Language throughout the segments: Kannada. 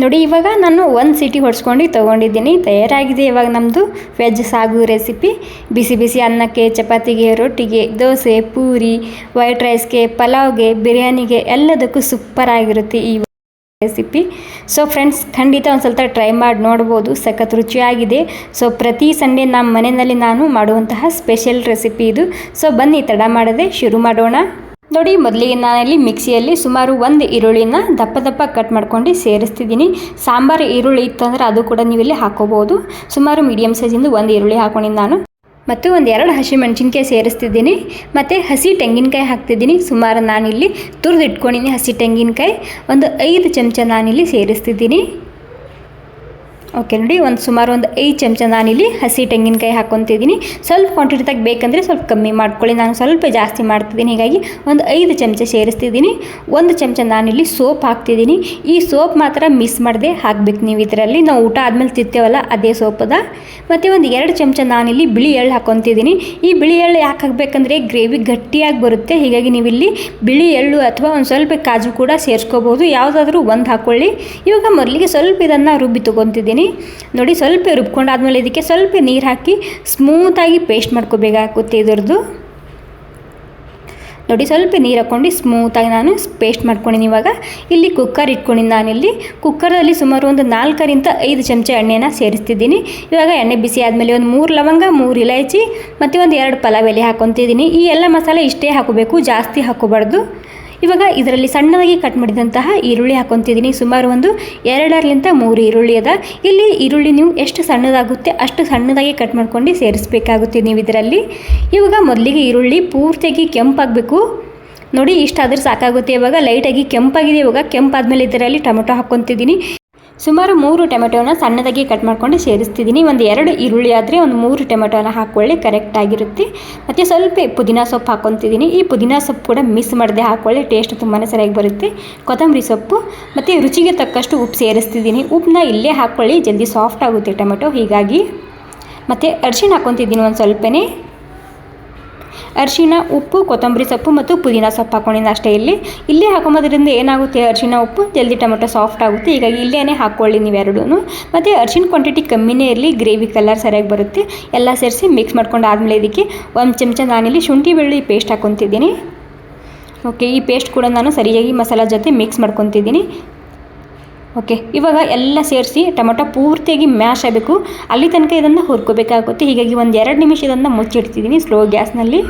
ನೋಡಿ, ಇವಾಗ ನಾನು ಒಂದು ಸಿಟಿ ಹೊಡ್ಸ್ಕೊಂಡು ತೊಗೊಂಡಿದ್ದೀನಿ. ತಯಾರಾಗಿದೆ ಇವಾಗ ನಮ್ಮದು ವೆಜ್ ಸಾಗು ರೆಸಿಪಿ ಬಿಸಿ ಬಿಸಿ ಅನ್ನಕ್ಕೆ, ಚಪಾತಿಗೆ, ರೊಟ್ಟಿಗೆ, ದೋಸೆ, ಪೂರಿ ವೈಟ್ ರೈಸ್ಗೆ ಪಲಾವ್ಗೆ, ಬಿರಿಯಾನಿಗೆ ಎಲ್ಲದಕ್ಕೂ ಸೂಪರ್ ಆಗಿರುತ್ತೆ ಈ ರೆಸಿಪಿ ಸೊ ಫ್ರೆಂಡ್ಸ್ ಖಂಡಿತ ಒಂದು ಸ್ವಲ್ಪ ಟ್ರೈ ಮಾಡಿ ನೋಡ್ಬೋದು. ಸಖತ್ ರುಚಿಯಾಗಿದೆ. ಸೊ ಪ್ರತಿ ಸಂಡೇ ನಮ್ಮ ಮನೆಯಲ್ಲಿ ನಾನು ಮಾಡುವಂತಹ ಸ್ಪೆಷಲ್ ರೆಸಿಪಿ ಇದು. ಸೊ ಬನ್ನಿ, ತಡ ಮಾಡದೆ ಶುರು ಮಾಡೋಣ. ನೋಡಿ, ಮೊದಲಿಗೆ ನಾನಲ್ಲಿ ಮಿಕ್ಸಿಯಲ್ಲಿ ಸುಮಾರು ಒಂದು ಈರುಳ್ಳಿನ ದಪ್ಪ ದಪ್ಪ ಕಟ್ ಮಾಡ್ಕೊಂಡು ಸೇರಿಸ್ತಿದ್ದೀನಿ. ಸಾಂಬಾರು ಈರುಳ್ಳಿ ಇತ್ತಂದ್ರೆ ಅದು ಕೂಡ ನೀವು ಇಲ್ಲಿ ಹಾಕೋಬೋದು. ಸುಮಾರು ಮೀಡಿಯಮ್ ಸೈಜಿಂದು ಒಂದು ಈರುಳ್ಳಿ ಹಾಕೊಂಡಿದ್ದು ನಾನು. ಮತ್ತು ಒಂದು ಎರಡು ಹಸಿ ಮೆಣಸಿನ್ಕಾಯಿ ಸೇರಿಸ್ತಿದ್ದೀನಿ. ಮತ್ತು ಹಸಿ ತೆಂಗಿನಕಾಯಿ ಹಾಕ್ತಿದ್ದೀನಿ. ಸುಮಾರು ನಾನಿಲ್ಲಿ ತುರಿದು ಹಸಿ ತೆಂಗಿನಕಾಯಿ. ಒಂದು ಐದು ಚಮಚ ನಾನಿಲ್ಲಿ ಸೇರಿಸ್ತಿದ್ದೀನಿ. ಓಕೆ ನೋಡಿ, ಒಂದು ಸುಮಾರು ಒಂದು ಐದು ಚಮಚ ನಾನಿಲ್ಲಿ ಹಸಿ ತೆಂಗಿನಕಾಯಿ ಹಾಕ್ಕೊತಿದ್ದೀನಿ ಸ್ವಲ್ಪ ಕ್ವಾಂಟಿಟಿದಾಗ ಬೇಕಂದರೆ ಸ್ವಲ್ಪ ಕಮ್ಮಿ ಮಾಡ್ಕೊಳ್ಳಿ. ನಾನು ಸ್ವಲ್ಪ ಜಾಸ್ತಿ ಮಾಡ್ತಿದ್ದೀನಿ, ಹೀಗಾಗಿ ಒಂದು ಐದು ಚಮಚ ಸೇರಿಸ್ತಿದ್ದೀನಿ. ಒಂದು ಚಮಚ ನಾನಿಲ್ಲಿ ಸೋಪ್ ಹಾಕ್ತಿದ್ದೀನಿ. ಈ ಸೋಪ್ ಮಾತ್ರ ಮಿಸ್ ಮಾಡದೆ ಹಾಕ್ಬೇಕು ನೀವು ಇದರಲ್ಲಿ. ನಾವು ಊಟ ಆದಮೇಲೆ ತಿಂತೇವಲ್ಲ, ಅದೇ ಸೋಪದ. ಮತ್ತು ಒಂದು ಎರಡು ಚಮಚ ನಾನಿಲ್ಲಿ ಬಿಳಿ ಎಳ್ಳು ಹಾಕ್ಕೊತಿದ್ದೀನಿ ಈ ಬಿಳಿ ಎಳ್ಳು ಯಾಕೆ ಹಾಕಬೇಕಂದ್ರೆ ಗ್ರೇವಿ ಗಟ್ಟಿಯಾಗಿ ಬರುತ್ತೆ. ಹೀಗಾಗಿ ನೀವಿಲ್ಲಿ ಬಿಳಿ ಎಳ್ಳು ಅಥವಾ ಒಂದು ಸ್ವಲ್ಪ ಕಾಜು ಕೂಡ ಸೇರಿಸ್ಕೋಬೋದು. ಯಾವುದಾದ್ರೂ ಒಂದು ಹಾಕ್ಕೊಳ್ಳಿ ಇವಾಗ ಮೊದಲಿಗೆ ಸ್ವಲ್ಪ ಇದನ್ನು ರುಬ್ಬಿ ತೊಗೊತಿದ್ದೀನಿ. ನೋಡಿ ಸ್ವಲ್ಪ ರುಬ್ಕೊಂಡಾದ್ಮೇಲೆ ಇದಕ್ಕೆ ಸ್ವಲ್ಪ ನೀರು ಹಾಕಿ ಸ್ಮೂತಾಗಿ ಪೇಸ್ಟ್ ಮಾಡ್ಕೋಬೇಕಾಗುತ್ತೆ ಇದರದ್ದು. ನೋಡಿ ಸ್ವಲ್ಪ ನೀರು ಹಾಕ್ಕೊಂಡು ಸ್ಮೂತಾಗಿ ನಾನು ಪೇಸ್ಟ್ ಮಾಡ್ಕೊಂಡಿನಿ ಇವಾಗ. ಇಲ್ಲಿ ಕುಕ್ಕರ್ ಇಟ್ಕೊಂಡಿನಿ ನಾನಿಲ್ಲಿ. ಕುಕ್ಕರಲ್ಲಿ ಸುಮಾರು ಒಂದು ನಾಲ್ಕರಿಂದ ಐದು ಚಮಚ ಎಣ್ಣೆನ ಸೇರಿಸ್ತಿದ್ದೀನಿ. ಇವಾಗ ಎಣ್ಣೆ ಬಿಸಿ ಆದಮೇಲೆ ಒಂದು ಮೂರು ಲವಂಗ, ಮೂರು ಇಲೈಚಿ ಮತ್ತು ಒಂದು ಎರಡು ಪಲಾವ್ ಎಲೆ ಹಾಕ್ಕೊತಿದ್ದೀನಿ ಈ ಎಲ್ಲ ಮಸಾಲೆ ಇಷ್ಟೇ ಹಾಕೋಬೇಕು, ಜಾಸ್ತಿ ಹಾಕೋಬಾರ್ದು ಇವಾಗ ಇದರಲ್ಲಿ ಸಣ್ಣದಾಗಿ ಕಟ್ ಮಾಡಿದಂತಹ ಈರುಳ್ಳಿ ಹಾಕೊತಿದ್ದೀನಿ. ಸುಮಾರು ಒಂದು ಎರಡರಿಂದ ಮೂರು ಈರುಳ್ಳಿ ಅದ. ಇಲ್ಲಿ ಈರುಳ್ಳಿ ನೀವು ಎಷ್ಟು ಸಣ್ಣದಾಗುತ್ತೆ ಅಷ್ಟು ಸಣ್ಣದಾಗಿ ಕಟ್ ಮಾಡ್ಕೊಂಡು ಸೇರಿಸ್ಬೇಕಾಗುತ್ತೆ ನೀವು ಇದರಲ್ಲಿ. ಇವಾಗ ಮೊದಲಿಗೆ ಈರುಳ್ಳಿ ಪೂರ್ತಿಯಾಗಿ ಕೆಂಪಾಗಬೇಕು. ನೋಡಿ ಇಷ್ಟಾದರೆ ಸಾಕಾಗುತ್ತೆ. ಇವಾಗ ಲೈಟಾಗಿ ಕೆಂಪಾಗಿದೆ. ಇವಾಗ ಕೆಂಪಾದ್ಮೇಲೆ ಇದರಲ್ಲಿ ಟೊಮೆಟೊ ಹಾಕ್ಕೊತಿದ್ದೀನಿ ಸುಮಾರು ಮೂರು ಟೊಮೆಟೊನ ಸಣ್ಣದಾಗಿ ಕಟ್ ಮಾಡಿಕೊಂಡು ಸೇರಿಸ್ತಿದ್ದೀನಿ. ಒಂದು ಎರಡು ಈರುಳ್ಳಿ ಆದರೆ ಒಂದು ಮೂರು ಟೊಮೆಟೊನ ಹಾಕ್ಕೊಳ್ಳಿ ಕರೆಕ್ಟ್ ಆಗಿರುತ್ತೆ. ಮತ್ತು ಸ್ವಲ್ಪ ಪುದೀನ ಸೊಪ್ಪು ಹಾಕ್ಕೊತಿದ್ದೀನಿ. ಈ ಪುದೀನ ಸೊಪ್ಪು ಕೂಡ ಮಿಸ್ ಮಾಡದೆ ಹಾಕ್ಕೊಳ್ಳಿ ಟೇಸ್ಟ್ ತುಂಬಾ ಸರಿಯಾಗಿ ಬರುತ್ತೆ. ಕೊತ್ತಂಬರಿ ಸೊಪ್ಪು, ಮತ್ತು ರುಚಿಗೆ ತಕ್ಕಷ್ಟು ಉಪ್ಪು ಸೇರಿಸ್ತಿದ್ದೀನಿ. ಉಪ್ಪನ್ನ ಇಲ್ಲೇ ಹಾಕ್ಕೊಳ್ಳಿ ಜಲ್ದಿ ಸಾಫ್ಟ್ ಆಗುತ್ತೆ ಟೊಮೆಟೊ, ಹೀಗಾಗಿ. ಮತ್ತು ಅರಿಶಿಣ ಹಾಕ್ಕೊತಿದ್ದೀನಿ ಒಂದು ಸ್ವಲ್ಪನೇ. ಅರಿಶಿಣ, ಉಪ್ಪು, ಕೊತ್ತಂಬರಿ ಸೊಪ್ಪು ಮತ್ತು ಪುದೀನ ಸೊಪ್ಪು ಹಾಕೊಂಡಿನಿ ಅಷ್ಟೇ ಇಲ್ಲಿ. ಇಲ್ಲೇ ಹಾಕೊಂಬೋದ್ರಿಂದ ಏನಾಗುತ್ತೆ? ಅರಿಶಿಣ, ಉಪ್ಪು, ಜಲ್ದಿ ಟೊಮೊಟೊ ಸಾಫ್ಟ್ ಆಗುತ್ತೆ. ಹೀಗಾಗಿ ಇಲ್ಲೇ ಹಾಕ್ಕೊಳ್ಳಿ ಎರಡೂ ಮತ್ತು ಅರಿಶಿನ ಕ್ವಾಂಟಿಟಿ ಕಮ್ಮಿನೇ ಇರಲಿ ಗ್ರೇವಿ ಕಲರ್ ಸರಿಯಾಗಿ ಬರುತ್ತೆ. ಎಲ್ಲ ಸೇರಿಸಿ ಮಿಕ್ಸ್ ಮಾಡ್ಕೊಂಡು ಆದಮೇಲೆ ಇದಕ್ಕೆ ಒಂದು ಚಮಚ ನಾನಿಲ್ಲಿ ಶುಂಠಿ ಬೆಳ್ಳುಳ್ಳಿ ಪೇಸ್ಟ್ ಹಾಕ್ಕೊತಿದ್ದೀನಿ. ಓಕೆ ಈ ಪೇಸ್ಟ್ ಕೂಡ ನಾನು ಸರಿಯಾಗಿ ಮಸಾಲ ಜೊತೆ ಮಿಕ್ಸ್ ಮಾಡ್ಕೊತಿದ್ದೀನಿ. ಓಕೆ ಇವಾಗ ಎಲ್ಲ ಸೇರಿಸಿ ಟೊಮೊಟೊ ಪೂರ್ತಿಯಾಗಿ ಮ್ಯಾಶ್ ಆಗಬೇಕು. ಅಲ್ಲಿ ತನಕ ಇದನ್ನು ಹುರ್ಕೋಬೇಕಾಗುತ್ತೆ. ಹೀಗಾಗಿ ಒಂದು ಎರಡು ನಿಮಿಷ ಇದನ್ನು ಮುಚ್ಚಿಡ್ತಿದ್ದೀನಿ ಸ್ಲೋ ಗ್ಯಾಸ್ನಲ್ಲಿ.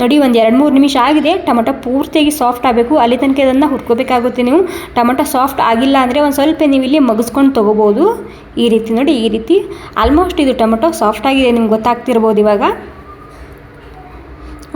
ನೋಡಿ, ಒಂದು ಎರಡು ಮೂರು ನಿಮಿಷ ಆಗಿದೆ. ಟೊಮೊಟೊ ಪೂರ್ತಿಯಾಗಿ ಸಾಫ್ಟ್ ಆಗಬೇಕು. ಅಲ್ಲಿ ತನಕ ಇದನ್ನು ಹುರ್ಕೋಬೇಕಾಗುತ್ತೆ ನೀವು. ಟೊಮೊಟೊ ಸಾಫ್ಟ್ ಆಗಿಲ್ಲ ಅಂದರೆ ಒಂದು ಸ್ವಲ್ಪ ನೀವು ಇಲ್ಲಿ ಮಗಿಸ್ಕೊಂಡು ತೊಗೋಬೋದು. ಈ ರೀತಿ ನೋಡಿ, ಈ ರೀತಿ. ಆಲ್ಮೋಸ್ಟ್ ಇದು ಟೊಮೊಟೊ ಸಾಫ್ಟ್ ಆಗಿದೆ. ನಿಮ್ಗೆ ಗೊತ್ತಾಗ್ತಿರ್ಬೋದು ಇವಾಗ.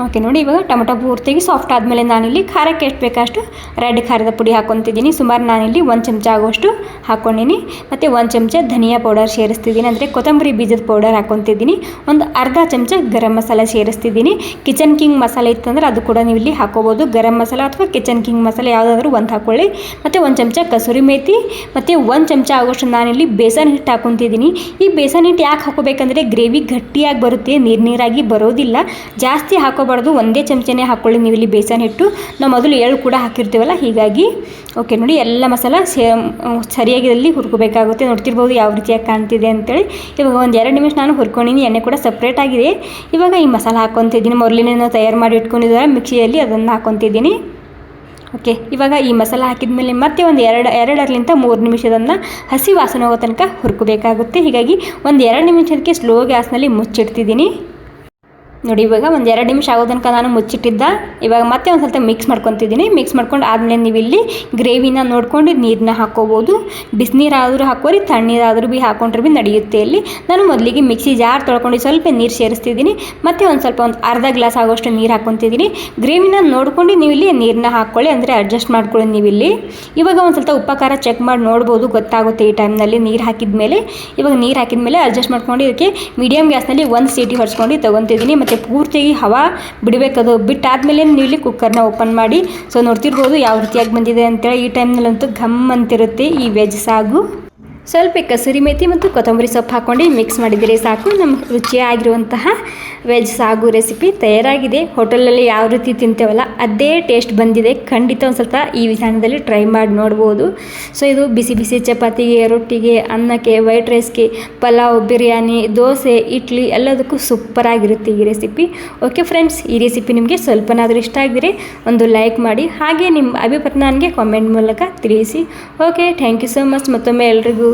ಓಕೆ ನೋಡಿ, ಇವಾಗ ಟೊಮೊಟೊ ಪೂರ್ತಿಗೆ ಸಾಫ್ಟ್ ಆದಮೇಲೆ ನಾನಿಲ್ಲಿ ಖಾರಕ್ಕೆ ಎಷ್ಟು ಬೇಕಷ್ಟು ರೆಡ್ ಖಾರದ ಪುಡಿ ಹಾಕ್ಕೊತಿದ್ದೀನಿ. ಸುಮಾರು ನಾನಿಲ್ಲಿ ಒಂದು ಚಮಚ ಆಗುವಷ್ಟು ಹಾಕ್ಕೊಂಡಿನಿ. ಮತ್ತು ಒಂದು ಚಮಚ ಧನಿಯಾ ಪೌಡರ್ ಸೇರಿಸ್ತಿದ್ದೀನಿ. ಅಂದರೆ ಕೊತ್ತಂಬರಿ ಬೀಜದ ಪೌಡರ್ ಹಾಕ್ಕೊತಿದ್ದೀನಿ. ಒಂದು ಅರ್ಧ ಚಮಚ ಗರಂ ಮಸಾಲ ಸೇರಿಸ್ತಿದ್ದೀನಿ. ಕಿಚನ್ ಕಿಂಗ್ ಮಸಾಲೆ ಇತ್ತಂದ್ರೆ ಅದು ಕೂಡ ನೀವು ಇಲ್ಲಿ ಹಾಕೋಬೋದು. ಗರಂ ಮಸಾಲ ಅಥವಾ ಕಿಚನ್ ಕಿಂಗ್ ಮಸಾಲೆ ಯಾವುದಾದ್ರೂ ಒಂದು ಹಾಕ್ಕೊಳ್ಳಿ ಮತ್ತು ಒಂದು ಚಮಚ ಕಸೂರಿ ಮೇಥಿ ಮತ್ತು ಒಂದು ಚಮಚ ಆಗೋಷ್ಟು ನಾನಿಲ್ಲಿ ಬೇಸನ್ ಹಿಟ್ಟು ಹಾಕ್ಕೊತಿದ್ದೀನಿ. ಈ ಬೇಸನ್ ಹಿಟ್ಟು ಯಾಕೆ ಹಾಕೋಬೇಕಂದ್ರೆ ಗ್ರೇವಿ ಗಟ್ಟಿಯಾಗಿ ಬರುತ್ತೆ. ನೀರು ನೀರಾಗಿ ಬರೋದಿಲ್ಲ. ಜಾಸ್ತಿ ಹಾಕೋ ಹಾಕೋಬಾರ್ದು ಒಂದೇ ಚಮಚನೇ ಹಾಕ್ಕೊಳ್ಳಿ ನೀವು ಇಲ್ಲಿ ಬೇಸನ್ ಹಿಟ್ಟು. ನಾವು ಮೊದಲು ಎಳ್ಳು ಕೂಡ ಹಾಕಿರ್ತೀವಲ್ಲ, ಹೀಗಾಗಿ ಓಕೆ ನೋಡಿ, ಎಲ್ಲ ಮಸಾಲ ಸೇಮ್ ಸರಿಯಾಗಿ ಇಲ್ಲಿ ಹುರ್ಕೋಬೇಕಾಗುತ್ತೆ. ನೋಡ್ತಿರ್ಬೋದು ಯಾವ ರೀತಿಯಾಗಿ ಕಾಣ್ತಿದೆ ಅಂತೇಳಿ. ಇವಾಗ ಒಂದು ಎರಡು ನಿಮಿಷ ನಾನು ಹುರ್ಕೊಂಡಿನಿ, ಎಣ್ಣೆ ಕೂಡ ಸಪ್ರೇಟ್ ಆಗಿದೆ. ಇವಾಗ ಈ ಮಸಾಲ ಹಾಕ್ಕೊತಿದ್ದೀನಿ ಮೊದಲಿನ ತಯಾರು ಮಾಡಿ ಇಟ್ಕೊಂಡಿದ್ದಾರೆ ಮಿಕ್ಸಿಯಲ್ಲಿ ಅದನ್ನು ಹಾಕ್ಕೊತಿದ್ದೀನಿ ಓಕೆ ಇವಾಗ ಈ ಮಸಾಲ ಹಾಕಿದ ಮೇಲೆ ಮತ್ತೆ ಒಂದು ಎರಡು ಎರಡರಿಂದ ಮೂರು ನಿಮಿಷದನ್ನು ಹಸಿ ವಾಸನೆ ಹೋಗೋ ತನಕ ಹುರ್ಕೋಬೇಕಾಗುತ್ತೆ. ಹೀಗಾಗಿ ಒಂದು ಎರಡು ನಿಮಿಷಕ್ಕೆ ಸ್ಲೋ ಗ್ಯಾಸ್ನಲ್ಲಿ ಮುಚ್ಚಿಡ್ತಿದ್ದೀನಿ. ನೋಡಿ, ಇವಾಗ ಒಂದು ಎರಡು ನಿಮಿಷ ಆಗೋ ತನಕ ನಾನು ಮುಚ್ಚಿಟ್ಟಿದ್ದ. ಇವಾಗ ಮತ್ತೆ ಒಂದು ಸ್ವಲ್ಪ ಮಿಕ್ಸ್ ಮಾಡ್ಕೊತಿದ್ದೀನಿ. ಮಿಕ್ಸ್ ಮಾಡ್ಕೊಂಡು ಆದಮೇಲೆ ನೀವು ಇಲ್ಲಿ ಗ್ರೇವಿನ ನೋಡ್ಕೊಂಡು ನೀರನ್ನ ಹಾಕ್ಕೋಬೋದು ಬಿಸಿನೀರಾದರೂ ಹಾಕೋರಿ ತಣ್ಣೀರಾದರೂ ಭೀ ಹಾಕೊಂಡ್ರೆ ಭೀ ನಡೆಯುತ್ತೆ ಇಲ್ಲಿ. ನಾನು ಮೊದಲಿಗೆ ಮಿಕ್ಸಿ ಜಾರ್ ತೊಳ್ಕೊಂಡು ಸ್ವಲ್ಪ ನೀರು ಸೇರಿಸ್ತಿದ್ದೀನಿ. ಮತ್ತು ಒಂದು ಸ್ವಲ್ಪ ಒಂದು ಅರ್ಧ ಗ್ಲಾಸ್ ಆಗೋಷ್ಟು ನೀರು ಹಾಕ್ಕೊತಿದ್ದೀನಿ ಗ್ರೇವಿನ ನೋಡ್ಕೊಂಡು ನೀವು ಇಲ್ಲಿ ನೀರನ್ನ ಹಾಕ್ಕೊಳ್ಳಿ ಅಂದರೆ ಅಡ್ಜಸ್ಟ್ ಮಾಡ್ಕೊಳ್ಳಿ ನೀವು ಇಲ್ಲಿ. ಇವಾಗ ಒಂದು ಸ್ವಲ್ಪ ಉಪಕಾರ ಚೆಕ್ ಮಾಡಿ ನೋಡ್ಬೋದು, ಗೊತ್ತಾಗುತ್ತೆ ಈ ಟೈಮ್ನಲ್ಲಿ ನೀರು ಹಾಕಿದ ಮೇಲೆ ಇವಾಗ ನೀರು ಹಾಕಿದ ಮೇಲೆ ಅಡ್ಜಸ್ಟ್ ಮಾಡ್ಕೊಂಡು ಇದಕ್ಕೆ ಮೀಡಿಯಮ್ ಗ್ಯಾಸ್ನಲ್ಲಿ ಒಂದು ಸೀಟಿ ಹೊಡ್ಸ್ಕೊಂಡು ತೊಗೊತಿದ್ದೀನಿ. ಮತ್ತು ಪೂರ್ತಿಯಾಗಿ ಹವಾ ಬಿಡಬೇಕದು ಬಿಟ್ಟಾದಮೇಲೆ ಇಲ್ಲಿ ಕುಕ್ಕರ್ನ ಓಪನ್ ಮಾಡಿ. ಸೊ ನೋಡ್ತಿರ್ಬೋದು ಯಾವ ರೀತಿಯಾಗಿ ಬಂದಿದೆ ಅಂತೇಳಿ ಈ ಟೈಮ್ನಲ್ಲಂತೂ ಘಮ್ ಅಂತಿರುತ್ತೆ ಈ ವೆಜ್ ಸಾಗು. ಸ್ವಲ್ಪ ಕಸೂರಿ ಮೇಥಿ ಮತ್ತು ಕೊತ್ತಂಬರಿ ಸೊಪ್ಪು ಹಾಕ್ಕೊಂಡು ಮಿಕ್ಸ್ ಮಾಡಿದರೆ ಸಾಕು. ನಮ್ಮ ರುಚಿಯಾಗಿರುವಂತಹ ವೆಜ್ ಸಾಗು ರೆಸಿಪಿ ತಯಾರಾಗಿದೆ. ಹೋಟೆಲಲ್ಲಿ ಯಾವ ರೀತಿ ತಿಂತೇವಲ್ಲ, ಅದೇ ಟೇಸ್ಟ್ ಬಂದಿದೆ. ಖಂಡಿತ ಒಂದು ಸ್ವಲ್ಪ ಈ ವಿಧಾನದಲ್ಲಿ ಟ್ರೈ ಮಾಡಿ ನೋಡ್ಬೋದು. ಸೊ ಇದು ಬಿಸಿ ಬಿಸಿ ಚಪಾತಿಗೆ, ರೊಟ್ಟಿಗೆ, ಅನ್ನಕ್ಕೆ ವೈಟ್ ರೈಸ್ಗೆ ಪಲಾವ್, ಬಿರಿಯಾನಿ, ದೋಸೆ, ಇಡ್ಲಿ ಎಲ್ಲದಕ್ಕೂ ಸೂಪರಾಗಿರುತ್ತೆ ಈ ರೆಸಿಪಿ ಓಕೆ ಫ್ರೆಂಡ್ಸ್ ಈ ರೆಸಿಪಿ ನಿಮಗೆ ಸ್ವಲ್ಪನಾದರೂ ಇಷ್ಟ ಆಗಿದ್ರೆ ಒಂದು ಲೈಕ್ ಮಾಡಿ, ಹಾಗೆ ನಿಮ್ಮ ಅಭಿಪ್ರಾಯ ನನಗೆ ಕಾಮೆಂಟ್ ಮೂಲಕ ತಿಳಿಸಿ. Okay thank you so much ಮತ್ತೊಮ್ಮೆ ಎಲ್ರಿಗೂ